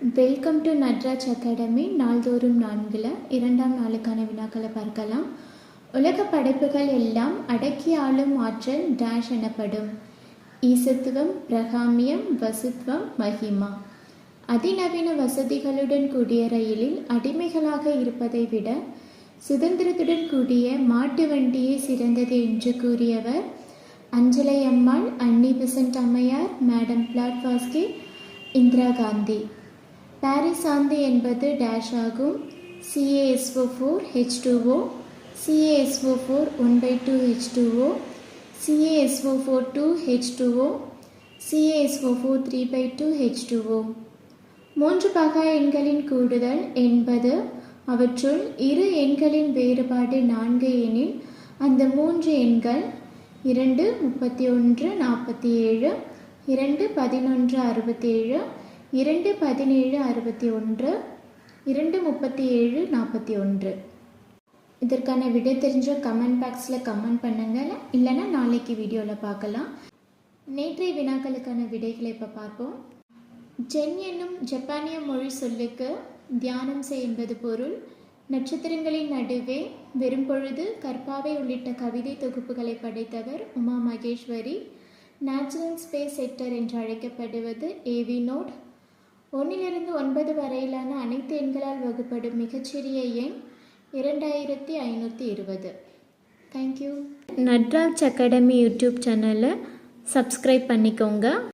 Welcome to Natraj academy நாள்தோறும் நான்கில் இரண்டாம் நாளுக்கான வினாக்களை பார்க்கலாம். உலக படைப்புகள் எல்லாம் அடக்கி ஆளும் ஆற்றல் டேஷ் எனப்படும். ஈசத்துவம் பிரகாமியம் வசுத்வம் மகிமா. அதிநவீன வசதிகளுடன் கூடிய ரயிலில் அடிமைகளாக இருப்பதை விட சுதந்திரத்துடன் கூடிய மாட்டு வண்டியே சிறந்தது என்று கூறியவர் அஞ்சலை அம்மாள் அன்னி பெசன்ட் அம்மையார் madam Blavatsky Indira Gandhi. Paris சாந்தி என்பது டேஷ் ஆகும். C A S O four H two O C A S O four one by two H two O C A S O four two H two O C A S O four three by two H two O மூன்று பகா எண்களின் கூடுதல் என்பது அவற்றுள் இரு எண்களின் வேறுபாடு நான்கு எனில் அந்த மூன்று எண்கள் இரண்டு முப்பத்தி ஒன்று நாற்பத்தி ஏழு இரண்டு பதினொன்று அறுபத்தேழு இரண்டு பதினேழு அறுபத்தி ஒன்று இரண்டு முப்பத்தி ஏழு நாற்பத்தி ஒன்று. இதற்கான விடை தெரிஞ்ச கமெண்ட் பாக்ஸில் கமெண்ட் பண்ணுங்கள் இல்லைன்னா நாளைக்கு வீடியோவில் பார்க்கலாம். நேற்றைய வினாக்களுக்கான விடைகளை இப்போ பார்ப்போம். ஜென் என்னும் ஜப்பானிய மொழி சொல்லுக்கு தியானம் செய் என்பது பொருள். நட்சத்திரங்களின் நடுவே வெறும் பொழுது கற்பாவை உள்ளிட்ட கவிதை தொகுப்புகளை படைத்தவர் Uma Maheswari. Natural space sector என்று அழைக்கப்படுவது ஏவி நோட் ஒன்றிலிருந்து ஒன்பது வரையிலான அனைத்து எண்களால் வகுப்படும் மிகச்சிறிய எண் இரண்டாயிரத்தி ஐநூற்றி இருபது. Thank you Natraj academy YouTube சேனலை சப்ஸ்கிரைப் பண்ணிக்கோங்க.